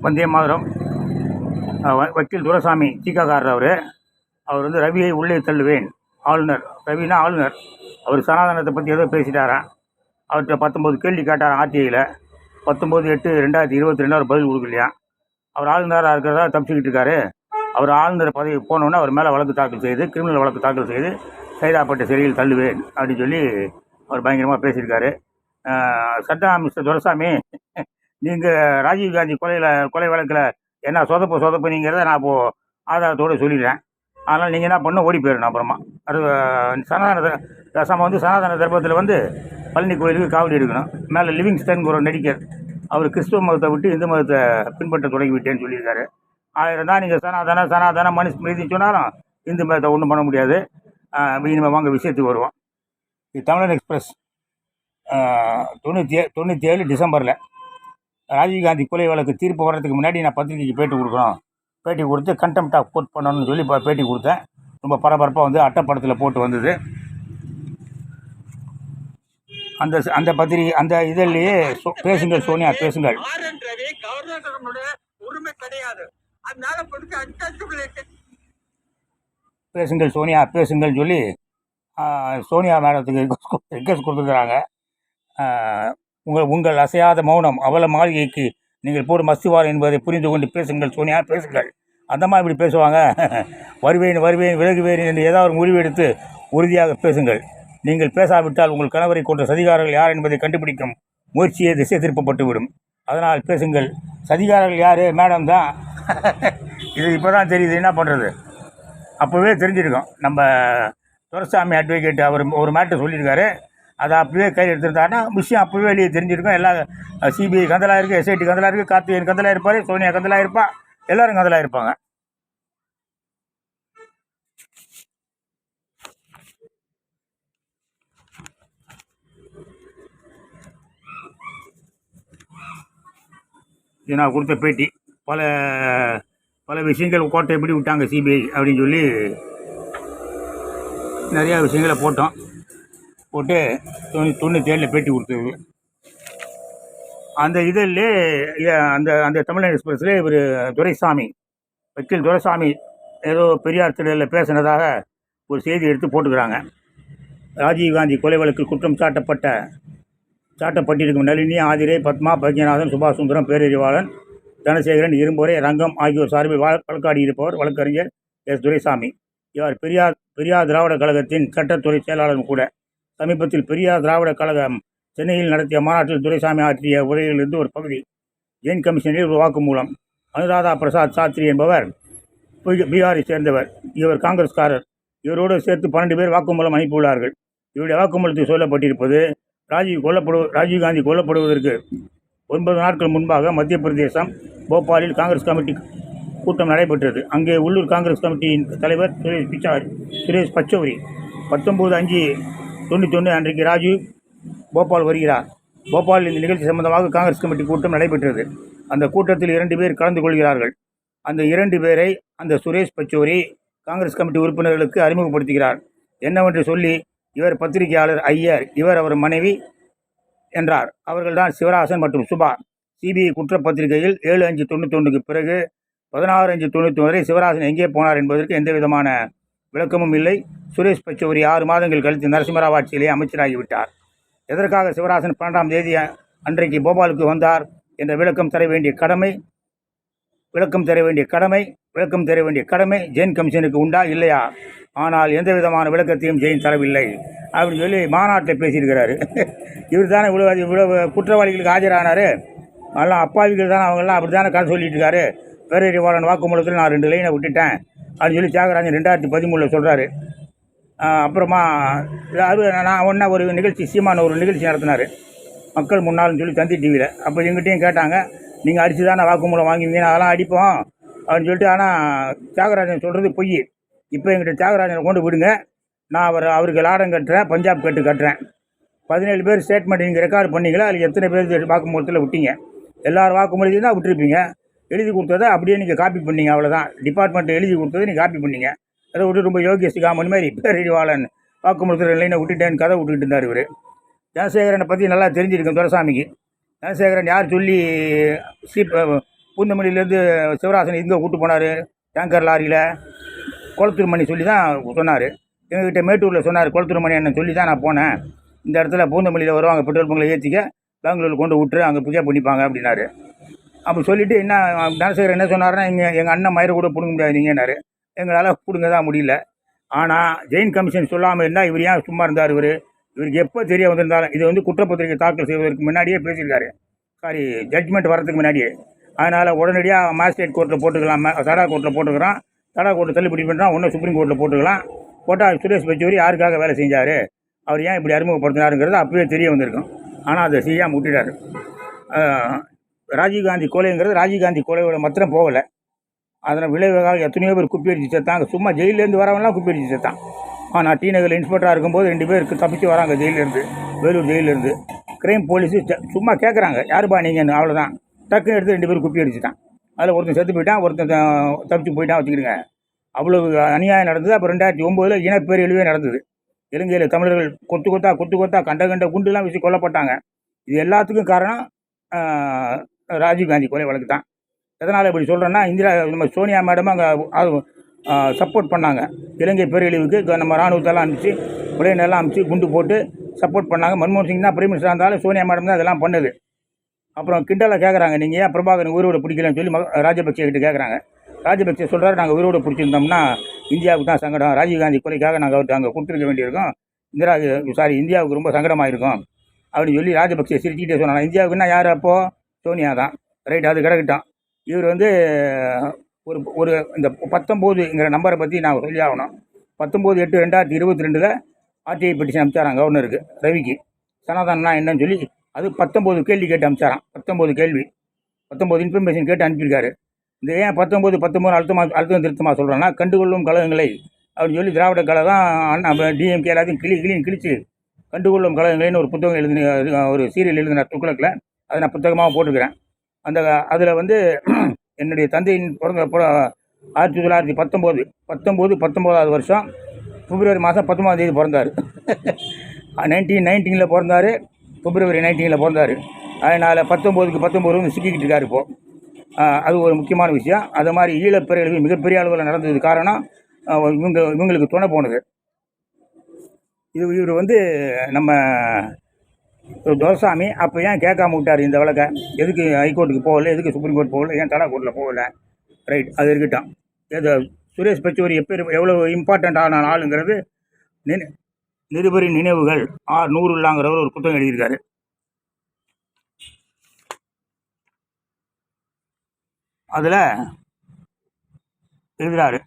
வந்தே மாதரம். வ- வக்கீல் துரசாமி தீக்காக்காரர் அவர். அவர் வந்து ரவியை உள்ளே தள்ளுவேன். ஆளுநர் ரவினா ஆளுநர். அவர் சனாதனத்தை பற்றி ஏதோ பேசிட்டாராம். அவர்கிட்ட பத்தொம்போது கேள்வி கேட்டாராம் ஆர்டிஐயில் பத்தொம்போது எட்டு ரெண்டாயிரத்தி இருபத்தி ரெண்டு அவர் பதில் கொடுக்கலையா? அவர் ஆளுநராக இருக்கிறதா தப்பிச்சுக்கிட்டு இருக்காரு. அவர் ஆளுநர் பதவி போனோன்னே அவர் மேலே வழக்கு தாக்கல் செய்து கிரிமினல் வழக்கு தாக்கல் செய்து கைதாப்பட்ட சிறையில் தள்ளுவேன் அப்படின்னு சொல்லி அவர் பயங்கரமாக பேசியிருக்காரு. அஹ் சட்டா மிஸ்டர் நீங்கள் ராஜீவ்காந்தி கொலையில் கொலை வழக்கில் என்ன சொதப்பு சொதப்புனீங்கிறத நான் இப்போது ஆதாரத்தோடு சொல்லிடுறேன். அதனால் நீங்கள் என்ன பண்ண ஓடி போயிடணும் அப்புறமா. அது சனாதன த- வந்து சனாதன தர்மத்தில் வந்து பழனி கோயிலுக்கு காவடி எடுக்கணும். மேலே லிவிங்ஸ்டன் ஒரு நடிகர் அவர் கிறிஸ்துவ மதத்தை விட்டு இந்து மதத்தை பின்பற்ற தொடங்கி விட்டேன்னு சொல்லியிருக்காரு. ஆயிரம் தான் நீங்கள் சனாதன சனாதன மனுஸ்மிருதின்னு சொன்னாலும் இந்து மதத்தை ஒன்றும் பண்ண முடியாது. அஹ், இனிமேல் வாங்க விஷயத்துக்கு வருவோம். இது தமிழன் எக்ஸ்பிரஸ். தொண்ணூற்றி தொண்ணூற்றி ஏழு டிசம்பரில். ராஜீவ்காந்தி கொலை வழக்கு தீர்ப்பு வர்றதுக்கு முன்னாடி நான் பத்திரிக்கைக்கு பேட்டி கொடுக்கணும். பேட்டி கொடுத்து கண்டெம்ட் ஆஃப் கோர்ட் பண்ணணும்னு சொல்லி பேட்டி கொடுத்தேன். ரொம்ப பரபரப்பாக வந்து அட்டைப்படத்தில் போட்டு வந்தது. அந்த அந்த பத்திரிகை அந்த இதழ்லையே சொ- பேசுங்கள் சோனியா பேசுங்கள். பேசுங்கள் சோனியா பேசுங்கள் சொல்லி சோனியா மேடத்துக்கு ரிக்வஸ்ட் கொடுத்துருக்குறாங்க உங்கள் உங்கள் அசையாத மௌனம் அவல மாளிகைக்கு நீங்கள் போடும் மசிவார் என்பதை புரிந்து கொண்டு பேசுங்கள் சோனியா பேசுங்கள். அந்தம்மா இப்படி பேசுவாங்க. வருவேன் வருவேன் விலகுவேன் என்று ஏதாவது ஒரு முடிவெடுத்து உறுதியாக பேசுங்கள். நீங்கள் பேசாவிட்டால் உங்கள் கணவரை கொண்ட சதிகாரர்கள் யார் என்பதை கண்டுபிடிக்கும் முயற்சியே திசை திருப்பப்பட்டுவிடும் அதனால் பேசுங்கள். சதிகாரர்கள் யார்? மேடம் தான். இது இப்போ தான் தெரியுது என்ன பண்ணுறது அப்போவே தெரிஞ்சிருக்கோம். நம்ம துரசாமி அட்வொகேட் அவர் ஒரு மேட்டர் சொல்லியிருக்காரு. அதை அப்போவே கையில் எடுத்திருந்தாருன்னா விஷயம் அப்போவே வெளியே தெரிஞ்சிருக்கும். எல்லா சிபிஐ கந்தலா இருக்குது எஸ்ஐடி கந்தலா இருக்குது கார்த்திகேயன் கந்தலா இருப்பார் சோனியா கந்தலா இருப்பா. எல்லாரும் கந்தலா இருப்பாங்க. இது நான் கொடுத்த பேட்டி. பல பல விஷயங்கள் கோட்டை எப்படி விட்டாங்க சிபிஐ அப்படின்னு சொல்லி நிறையா விஷயங்களை போட்டோம். போட்டு தொண்ணூ தொண்ணூற்றேழில் பேட்டி கொடுத்தது அந்த இதில் அந்த அந்த தமிழ்நாடு எக்ஸ்பிரஸில் இவர் துரைசாமி வக்கீல் துரைசாமி ஏதோ பெரியார் திடலில் பேசினதாக ஒரு செய்தி எடுத்து போட்டுக்கிறாங்க. ராஜீவ்காந்தி கொலை வழக்கில் குற்றம் சாட்டப்பட்ட சாட்டப்பட்டிருக்கும் நளினி ஆதிரை பத்மா பத்யநாதன் சுபாஷ் சுந்தரம் பேரறிவாளன் தனசேகரன் இரும்புரை ரங்கம் ஆகியோர் சார்பில் வழ- வழக்காடியிருப்பவர் வழக்கறிஞர் எஸ். துரைசாமி. இவர் பெரியார் பெரியார் திராவிட கழகத்தின் சட்டத்துறை செயலாளரும் கூட. சமீபத்தில் பெரியார் திராவிட கழகம் சென்னையில் நடத்திய மாநாட்டில் துரைசாமி ஆற்றிய உரையிலிருந்து ஒரு பகுதி ஜெயின் கமிஷனில் ஒரு வாக்குமூலம் அனுராதா பிரசாத் சாத்ரி என்பவர் பீகாரை சேர்ந்தவர். இவர் காங்கிரஸ்காரர். இவரோடு சேர்த்து பன்னெண்டு பேர் வாக்குமூலம் அனுப்பியுள்ளார்கள். இவருடைய வாக்குமூலத்தில் சொல்லப்பட்டிருப்பது ராஜீவ் கொல்லப்படு ராஜீவ்காந்தி கொல்லப்படுவதற்கு ஒன்பது நாட்கள் முன்பாக மத்திய பிரதேசம் போபாலில் காங்கிரஸ் கமிட்டி கூட்டம் நடைபெற்றது. அங்கே உள்ளூர் காங்கிரஸ் கமிட்டியின் தலைவர் சுரேஷ் பிச்சாரி சுரேஷ் பச்சௌரி பத்தொம்போது அஞ்சு தொண்ணூத்தொன்று அன்றைக்கு ராஜீவ் போபால் வருகிறார். போபாலில் இந்த நிகழ்ச்சி சம்பந்தமாக காங்கிரஸ் கமிட்டி கூட்டம் நடைபெற்றது. அந்த கூட்டத்தில் இரண்டு பேர் கலந்து கொள்கிறார்கள். அந்த இரண்டு பேரை அந்த சுரேஷ் பச்சோரி காங்கிரஸ் கமிட்டி உறுப்பினர்களுக்கு அறிமுகப்படுத்துகிறார். என்னவென்று சொல்லி இவர் பத்திரிகையாளர் ஐயர் இவர் அவர் மனைவி என்றார். அவர்கள்தான் சிவராசன் மற்றும் சுபா. சிபிஐ குற்றப்பத்திரிகையில் ஏழு அஞ்சு தொண்ணூத்தொன்றுக்கு பிறகு பதினாறு அஞ்சு தொண்ணூற்றி வரை சிவராசன் எங்கே போனார் என்பதற்கு எந்த விதமான விளக்கமும் இல்லை. சுரேஷ் பச்சோரி ஆறு மாதங்கள் கழித்து நரசிம்மராவ் ஆட்சியிலே அமைச்சராகிவிட்டார். எதற்காக சிவராசன் பன்னெண்டாம் தேதி அன்றைக்கு போபாலுக்கு வந்தார் என்ற விளக்கம் தர வேண்டிய கடமை விளக்கம் தர வேண்டிய கடமை விளக்கம் தர வேண்டிய கடமை ஜெயின் கமிஷனுக்கு உண்டா இல்லையா? ஆனால் எந்த விதமான விளக்கத்தையும் ஜெயின் தரவில்லை. அப்படின்னு சொல்லி மாநாட்டில் பேசியிருக்கிறாரு. இவர் தானே இவ்வளோ இவ்வளோ குற்றவாளிகளுக்கு ஆஜரானார்? நல்லா அப்பாவிகள் தானே அவங்கெல்லாம் அப்படி தானே கதை சொல்லிட்டு இருக்காரு? பேரறிவாளன் வாக்குமூலத்தில் நான் ரெண்டு லைனை விட்டுட்டேன். அப்படின்னு சொல்லி தியாகராஜன் ரெண்டாயிரத்தி பதிமூணில் சொல்கிறாரு அப்புறமா அது நான் ஒன்றா ஒரு நிகழ்ச்சி சீமான ஒரு நிகழ்ச்சி நடத்தினார். மக்கள் முன்னாள்னு சொல்லி தந்தி டிவியில் அப்போ எங்கிட்டையும் கேட்டாங்க நீங்கள் அடித்து தானே வாக்குமூலம் வாங்குவீங்க அதெல்லாம் அடிப்போம். அப்படின்னு சொல்லிட்டு ஆனால் தியாகராஜன் சொல்கிறது பொய். இப்போ எங்கிட்ட தியாகராஜனை கொண்டு விடுங்க. நான் அவர் அவருக்கு லாடம் கட்டுறேன் பஞ்சாப் கட்டு கட்டுறேன். பதினேழு பேர் ஸ்டேட்மெண்ட் நீங்கள் ரெக்கார்டு பண்ணீங்களா? அதில் எத்தனை பேர் வாக்குமூலத்தில் விட்டீங்க? எல்லார் வாக்குமூலத்தையும் தான் விட்டுருப்பீங்க. எழுதி கொடுத்ததை அப்படியே நீங்கள் காப்பி பண்ணீங்க அவ்வளோதான் டிபார்ட்மெண்ட் எழுதி கொடுத்ததை நீங்கள் காப்பி பண்ணிங்க. அதை விட்டு ரொம்ப யோகிய சிகாமணி மாதிரி பேரறிவாளன் வாக்குமூலத்தில் லைனை விட்டுட்டேன்னு கதை விட்டுக்கிட்டு இருந்தார் இவர். ஜனசேகரனை பற்றி நல்லா தெரிஞ்சிருக்கும் துரசாமிக்கு. தனசேகரன் யார் சொல்லி சீப் பூந்தமல்லியிலேருந்து சிவராசன் இங்கே கூட்டு போனார்? டேங்கர் லாரியில். குளத்தூர் மணி சொல்லி தான் சொன்னார். எங்ககிட்ட மேட்டூரில் சொன்னார் குளத்தூர் மணி சொல்லி தான் நான் போனேன். இந்த இடத்துல பூந்தமல்லியில் வருவாங்க பெட்ரோல் பங்கில் ஏற்றிக்க பெங்களூர் கொண்டு விட்டுரு அங்கே பிக்கப் பண்ணிப்பாங்க அப்படின்னாரு. அப்போ சொல்லிவிட்டு என்ன தனசேகர் என்ன சொன்னார்னா எங்கள் எங்கள் அண்ணன் மயிரை கூட பிடுங்க முடியாது நீங்கன்னாரு எங்களால் பிடுங்க தான் முடியல. ஆனால் ஜெயின் கமிஷன் சொல்லாமல் இருந்தால் இவர் ஏன் சும்மா இருந்தார் இவர்? இவருக்கு எப்போ தெரிய வந்திருந்தாலும் இது வந்து குற்றப்பத்திரிகை தாக்கல் செய்வதற்கு முன்னாடியே பேசியிருக்காரு. சாரி ஜட்ஜ்மெண்ட் வரதுக்கு முன்னாடியே. அதனால் உடனடியாக மாஜிஸ்ட்ரேட் கோர்ட்டில் போட்டுக்கலாம் தடா கோர்ட்டில் போட்டுக்கிறான். தடா கோர்ட்டில் தள்ளுபடி பண்ணுறான் ஒன்றும் சுப்ரீம் கோர்ட்டில் போட்டுக்கலாம். போட்டால் சுரேஷ் பச்சோரி யாருக்காக வேலை செஞ்சார்? அவர் ஏன் இப்படி அறிமுகப்படுத்தினாருங்கிறது அப்பவே தெரிய வந்திருக்கும். ஆனால் அதை செய்யாமல் விட்டுட்டார் ராஜீவ்காந்தி கொலைங்கிறது ராஜீவ்காந்தி கொலையோட மாத்திரம் போகலை. அதனால் விளைவுகாக எத்தனையோ பேர் குப்பி அடித்து சேர்த்தாங்க சும்மா ஜெயிலேருந்து வரவங்களாம் குப்பி அடித்து சேர்த்தான் ஆனால் டி நகரில் இன்ஸ்பெக்டராக இருக்கும்போது ரெண்டு பேருக்கு தப்பிச்சு வராங்க ஜெயிலேருந்து வேலூர் ஜெயிலேருந்து. கிரைம் போலீஸு சும்மா கேட்குறாங்க யாருப்பா நீங்கன்னு அவ்வளோதான் டக்குன்னு எடுத்து ரெண்டு பேரும் குப்பி அடிச்சுட்டான் அதில் ஒருத்தன் செத்து போயிட்டான் ஒருத்தன் தப்பிச்சு போயிட்டான் வச்சுக்கிடுங்க. அவ்வளோ அநியாயம் நடந்தது. அப்புறம் ரெண்டாயிரத்தி ஒம்போதில் இனப்பேரழிவே நடந்தது. இலங்கையில் தமிழர்கள் கொத்து கொத்தா கொத்து கொத்தா கண்ட கண்ட குண்டுலாம் வீசி கொல்லப்பட்டாங்க. இது எல்லாத்துக்கும் காரணம் ராஜீவ்காந்தி கொலை வழக்கு தான் எதனால் இப்படி சொல்கிறேன்னா இந்திரா நம்ம சோனியா மேடம் அங்கே சப்போர்ட் பண்ணாங்க. இலங்கை பேரழிவுக்கு நம்ம இராணுவத்தெல்லாம் அனுப்பிச்சு உடையினெல்லாம் அனுப்பிச்சு குண்டு போட்டு சப்போர்ட் பண்ணாங்க. மன்மோகன் சிங் தான் பிரைம் மினிஸ்டர் இருந்தாலும் சோனியா மேடம் தான் அதெல்லாம் பண்ணுது. அப்புறம் கிண்டலை கேட்குறாங்க நீங்கள் ஏன் பிரபாகரன் உயிரோட பிடிக்கலன்னு சொல்லி ராஜபக்சே கிட்ட கேட்குறாங்க ராஜபக்சே சொல்கிறாரு நாங்கள் உயிரோட பிடிச்சிருந்தோம்னா இந்தியாவுக்கு தான் சங்கடம். ராஜீவ்காந்தி கொலைக்காக நாங்கள் அவர்கிட்ட அங்கே கொடுத்துருக்க வேண்டியிருக்கோம். இந்திரா சாரி இந்தியாவுக்கு ரொம்ப சங்கடமாக இருக்கும் அப்படின்னு சொல்லி ராஜபக்சே சிரிச்சுக்கிட்டே சொன்னாங்க. இந்தியாவுக்குன்னா யார் அப்போது சோனியா தான் ரைட் அது கிடக்கட்டும். இவர் வந்து ஒரு ஒரு இந்த பத்தொம்போதுங்கிற நம்பரை பற்றி நான் சொல்லி ஆகணும். பத்தொம்போது எட்டு ரெண்டாயிரத்தி இருபத்தி ரெண்டில் ஆர்டிஐ பெட்டிஷன் அனுப்பிச்சாரான் கவர்னருக்கு ரவிக்கு. சனாதனா என்னன்னு சொல்லி அது பத்தொம்போது கேள்வி கேட்டு அனுப்பிச்சாராம் பத்தொம்போது கேள்வி. பத்தொம்போது இன்ஃபர்மேஷன் கேட்டு அனுப்பியிருக்காரு. இந்த ஏன் பத்தொம்போது பத்தொம்போது அழுத்தமாக அழுத்தம் திருத்தமாக சொல்கிறேன்னா கண்டுகொள்ளும் கழகங்களை அப்படின்னு சொல்லி திராவிட கழகம் அண்ணா டிஎம்கே எல்லாத்தையும் கிளி கிளின்னு கிழிச்சு கண்டுகொள்ளும் கழகங்களைன்னு ஒரு புத்தகம் எழுதின ஒரு சீரியல் எழுதினார் துக்ளக்கில் அதை நான் புத்தகமாக போட்டிருக்கிறேன். அந்த அதில் வந்து என்னுடைய தந்தையின் பிறந்த பிற- ஆயிரத்தி தொள்ளாயிரத்தி பத்தொம்போது பத்தொம்போது பத்தொம்போதாவது வருஷம் பிப்ரவரி மாதம் பத்தொம்பதாம் தேதி பிறந்தார். நைன்டீன் நைன்டீனில் பிறந்தார். பிப்ரவரி நைன்டீனில் பிறந்தார். அதனால் பத்தொம்போதுக்கு பத்தொம்போது வந்து சிக்கிக்கிட்டு இருக்கார் இப்போது அது ஒரு முக்கியமான விஷயம். அது மாதிரி ஈழப்பிறகு மிகப்பெரிய அளவில் நடந்தது காரணம் இவங்க இவங்களுக்கு துணை போனது. இது இவர் வந்து நம்ம துரசாமி அப்போ ஏன் கேட்காம விட்டார் இந்த வழக்கை? எதுக்கு ஹைகோர்ட்டுக்கு போகல? எதுக்கு சுப்ரீம் கோர்ட் போகல? ஏன் தடா கோர்ட்டில் போகல? ரைட் அது இருக்கட்டும். இந்த சுரேஷ் பச்சோரி எப்போ எவ்வளோ இம்பார்ட்டண்ட்டான ஆளுங்கிறது நினை நிருபரின் நினைவுகள். ஆர் நூறுல்லாங்கிறவர் ஒரு புத்தகம் எழுதியிருக்காரு. அதில் எழுதுகிறாரு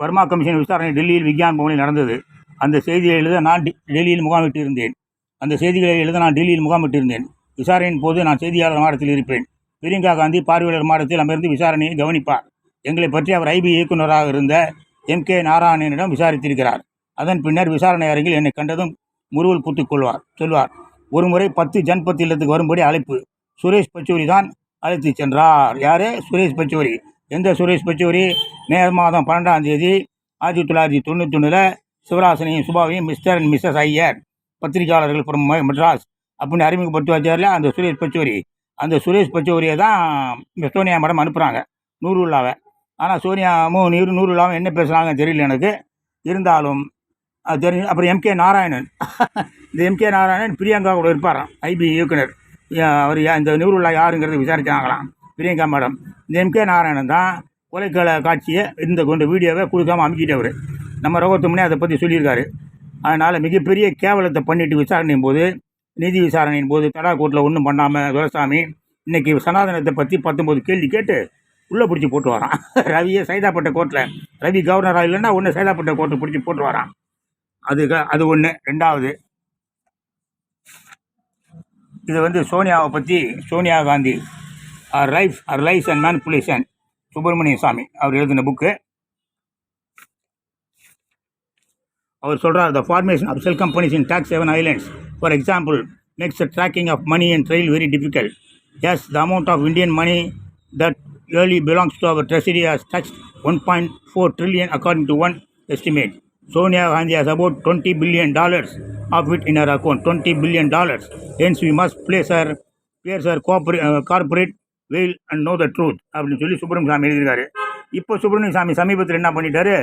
வர்மா கமிஷன் விசாரணை டெல்லியில் விக்யான் பவனில் நடந்தது. அந்த செய்தியை எழுத நான் டெல்லியில் முகாமிட்டு இருந்தேன். அந்த செய்திகளை எழுத நான் டெல்லியில் முகாமிட்டிருந்தேன். விசாரணையின் போது நான் செய்தியாளர் மாடத்தில் இருப்பேன். பிரியங்கா காந்தி பார்வையாளர் மாடத்தில் அமர்ந்து விசாரணையை கவனிப்பார். எங்களை பற்றி அவர் ஐபி இயக்குநராக இருந்த எம் கே நாராயணனிடம் விசாரித்திருக்கிறார். அதன் பின்னர் விசாரணை அருகில் என்னை கண்டதும் முருவல் பூத்துக் கொள்வார் சொல்வார். ஒருமுறை பத்து ஜன்பத் இல்லத்துக்கு வரும்படி அழைப்பு. சுரேஷ் பச்சோரி தான் அழைத்து சென்றார். யாரே? சுரேஷ் பச்சோரி. எந்த சுரேஷ் பச்சோரி? மே மாதம் பன்னெண்டாம் தேதி ஆயிரத்தி தொள்ளாயிரத்தி தொண்ணூற்றி ஒன்றில் சிவராசனையும் சுபாவையும் மிஸ்டர் அண்ட் மிஸ்ஸஸ் ஐயர். பத்திரிகையாளர்கள் ஃப்ரம் மெட்ராஸ் அப்படின்னு அறிமுகப்படுத்தி வச்சார்ல அந்த சுரேஷ் பச்சோரி. அந்த சுரேஷ் பச்சோரியை தான் இந்த சோனியா மேடம் அனுப்புகிறாங்க நூறுல்லாவை ஆனால் சோனியாவும் நீர் நூறுல்லாவும் என்ன பேசுகிறாங்கன்னு தெரியல எனக்கு. இருந்தாலும் அது தெரிஞ்சு அப்புறம் எம்கே நாராயணன். இந்த எம்கே நாராயணன் பிரியங்கா கூட இருப்பாராம் ஐபி இயக்குனர். அவர் யா- இந்த நூறுல்லா யாருங்கிறத விசாரிச்சாங்களாம் பிரியங்கா மேடம். இந்த எம்கே நாராயணன் தான் கொலைக்கல காட்சியை இந்த கொண்ட வீடியோவை கொடுக்காம அமைக்கிட்டவர். நம்ம ரோகத்துமுனே அதை பற்றி சொல்லியிருக்காரு. அதனால் மிகப்பெரிய கேவலத்தை பண்ணிட்டு விசாரணையின் போது நீதி விசாரணையின் போது தடா கோர்ட்டில் ஒன்றும் பண்ணாமல் துரசாமி இன்றைக்கி சனாதனத்தை பற்றி பத்தொம்போது கேள்வி கேட்டு உள்ளே பிடிச்சி போட்டு வரான். ரவியை சைதாப்பட்ட கோர்ட்டில் ரவி கவர்னராக இல்லைன்னா ஒன்று சைதாப்பட்ட கோர்ட்டை பிடிச்சி போட்டு வரான். அது அது ஒன்று ரெண்டாவது இது வந்து சோனியாவை பற்றி Sonia Gandhi her life her life and manipulation Subramanian Swamy அவர் எழுதின புக்கு அவர் சொல்கிறார் the formation of shell companies in tax haven islands for example makes the tracking of money and trail very difficult as the amount of Indian money that early belongs to our treasury has touched one point four trillion according to one estimate Sonia Gandhi has about twenty billion dollars of it in her account twenty billion dollars hence we must play sir place sir corporate corporate veil and know the truth அப்படின்னு சொல்லி சுப்பிரமணிய சாமி எழுதியிருக்காரு இப்போ சுப்பிரமணிய சாமி சமீபத்தில் என்ன பண்ணிட்டாரு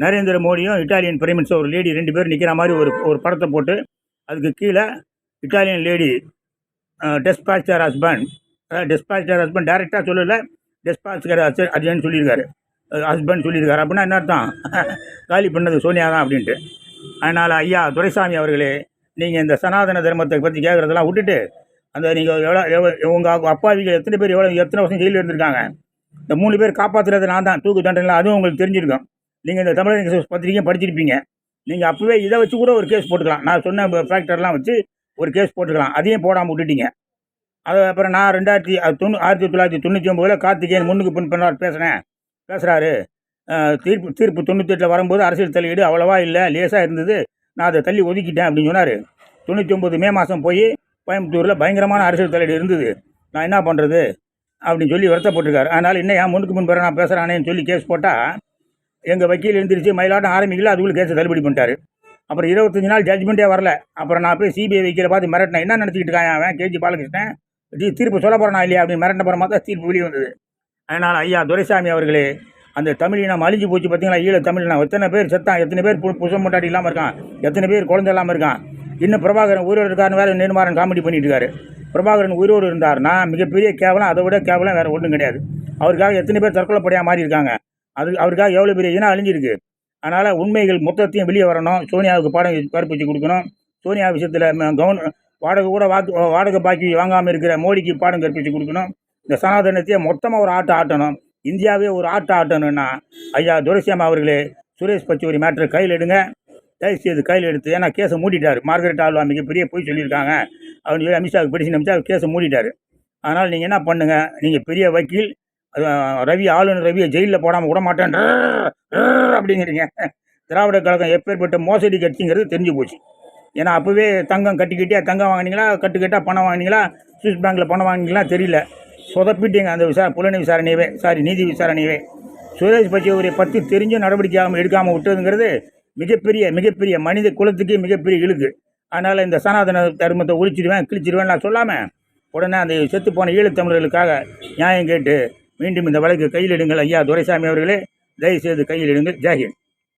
நரேந்திர மோடியும் இட்டாலியன் பிரைம் மினிஸ்டர் ஒரு லேடி ரெண்டு பேர் நிற்கிற மாதிரி ஒரு ஒரு படத்தை போட்டு அதுக்கு கீழே Italian lady despatcher husband despatcher husband டேரெக்டாக சொல்லலை டெஸ்பாச்சர் அதுன்னு சொல்லியிருக்காரு. ஹஸ்பண்ட் சொல்லியிருக்காரு. அப்படின்னா என்ன அர்த்தம்? காலி பண்ணது சோனியா தான் அப்படின்ட்டு. அதனால் ஐயா துரைசாமி அவர்களே நீங்கள் இந்த சனாதன தர்மத்தை பற்றி கேட்குறதெல்லாம் விட்டுட்டு அந்த நீங்கள் எவ்வளோ எவ்வளோ உங்கள் அப்பாவிகள் எத்தனை பேர் எவ்வளோ எத்தனை வருஷம் ஜெயிலில் இருந்திருக்காங்க? இந்த மூணு பேர் காப்பாற்றுறது நான் தான். தூக்கு தண்டனை அதுவும் உங்களுக்கு தெரிஞ்சிருக்கும். நீங்கள் இந்த தமிழக எக்ஸ்பிரஸ் பத்திரிக்கையும் படிச்சிருப்பீங்க. நீங்கள் அப்போவே இதை வச்சு கூட ஒரு கேஸ் போட்டுக்கலாம். நான் சொன்ன ஃபேக்டர்லாம் வச்சு ஒரு கேஸ் போட்டுக்கலாம். அதையும் போடாமல் விட்டுட்டீங்க. அது அப்புறம் நான் ரெண்டாயிரத்தி தொண்ணூ ஆயிரத்தி தொள்ளாயிரத்தி தொண்ணூற்றி ஒம்பதில் கார்த்திகேயன் முன்னுக்கு பின் பண்ணார் பேசுகிறேன் பேசுகிறாரு தீர்ப்பு தீர்ப்பு தொண்ணூத்தெட்டில் வரும்போது அரசியல் தலையீடு அவ்வளோவா இல்லை லேசாக இருந்தது. நான் அதை தள்ளி ஒதுக்கிட்டேன் அப்படின்னு சொன்னார். தொண்ணூற்றி ஒம்பது மே மாதம் போய் கோயம்புத்தூரில் பயங்கரமான அரசியல் தலையீடு இருந்தது. நான் என்ன பண்ணுறது அப்படின்னு சொல்லி வருத்தப்பட்டிருக்காரு. அதனால் இன்னும் ஏன் முன்னுக்கு முன்பு நான் பேசுகிறானேன்னு சொல்லி கேஸ் போட்டால் எங்கள் வக்கீல் எழுந்திரிச்சு மயிலாட்டம் ஆரம்பிக்கல அதுக்குள்ளே கேஸை தள்ளுபடி பண்ணிட்டாரு. அப்புறம் இருபத்தஞ்சி நாள் ஜட்ஜ்மெண்ட்டே வரல. அப்புறம் நான் போய் சிபிஐ வக்கீல பார்த்து மிரட்டினேன். என்ன நினச்சிக்கிட்டு இருக்கான் அவன்? கேஜி பாலகிருஷ்ணன். தீ- தீர்ப்பு சொல்ல போகிறானா இல்லையா அப்படின்னு மிரட்டின அப்புறமா தான் தீர்ப்பு வெளியே வந்தது. அதனால் ஐயா துரைசாமி அவர்களே அந்த தமிழினம் அழிஞ்சு போச்சு பார்த்தீங்களா? ஈழ தமிழினம் எத்தனை பேர் செத்தான்? எத்தனை பேர் பு- புருஷன் முட்டாடி இல்லாமல் இருக்கான்? எத்தனை பேர் குழந்தை இல்லாமல் இருக்கான்? இன்னும் பிரபாகரன் உயிரோடு இருக்காருன்னு வேறு நிர்மாறன் காமெடி பண்ணிட்டு இருக்காரு. பிரபாகரன் உயிரோடு இருந்தார்னா மிகப்பெரிய கேவலம் அதை விட கேவலம் வேறு ஒன்றும் கிடையாது. அவருக்காக எத்தனை பேர் தற்கொலைப்படையாக மாறி இருக்காங்க அது அவருக்காக எவ்வளோ பெரிய இனம் அழிஞ்சிருக்கு. அதனால் உண்மைகள் மொத்தத்தையும் வெளியே வரணும். சோனியாவுக்கு பாடம் கற்பிச்சு கொடுக்கணும். சோனியா விஷயத்தில் கவர்ன வாடகை கூட வாக்கு வாடகை பாக்கி வாங்காமல் இருக்கிற மோடிக்கு பாடம் கற்பிச்சு கொடுக்கணும். இந்த சனாதனத்தையே மொத்தமாக ஒரு ஆட்டம் ஆட்டணும். இந்தியாவே ஒரு ஆட்டம் ஆட்டணும்னா ஐயா துரைசியம் அவர்களே சுரேஷ் பச்சோரி மேட்ரு கையில் எடுங்க. தயவுசெய்து கையில் எடுத்து ஏன்னா கேஸை மூடிட்டார். மார்கரெட் ஆல்வா மிகப்பெரிய போய் சொல்லியிருக்காங்க. அவர் சொல்லி அமித்ஷாவுக்கு பிடிச்சி அமித்ஷா கேஸை மூடிட்டார். அதனால் நீங்கள் என்ன பண்ணுங்கள் நீங்கள் பெரிய வக்கீல் ரவி ஆளுநர் ரவியை ஜெயிலில் போடாமல் விட மாட்டேன். அப்படிங்கிறீங்க. திராவிட கழகம் எப்பேற்பட்ட மோசடி கட்சிங்கிறது தெரிஞ்சு போச்சு. ஏன்னா அப்போவே தங்கம் கட்டிக்கிட்டே தங்கம் வாங்கினீங்களா? கட்டுக்கட்டா பணம் வாங்கினீங்களா? சுவிஸ் பேங்க்கில் பணம் வாங்கினீங்களா? தெரியல. சொதப்பிட்டீங்க அந்த விசா புலனை விசாரணையவே. சாரி நீதி விசாரணையவே. சுரேஷ் பச்சேவரை பற்றி தெரிஞ்ச நடவடிக்கையாகவும் எடுக்காமல் விட்டதுங்கிறது மிகப்பெரிய மிகப்பெரிய மனித குலத்துக்கே மிகப்பெரிய இழுக்கு. அதனால் இந்த சனாதன தர்மத்தை ஒழிச்சிடுவேன் கிழிச்சிடுவேன் நான் சொல்லாமல் உடனே அந்த செத்து போன ஈழத்தமிழர்களுக்காக நியாயம் கேட்டு மீண்டும் இந்த வழக்கு கையில் எடுங்கள் ஐயா துரைசாமி அவர்களே தயவுசெய்து கையில் எடுங்கள் ஜெயஹிந்த்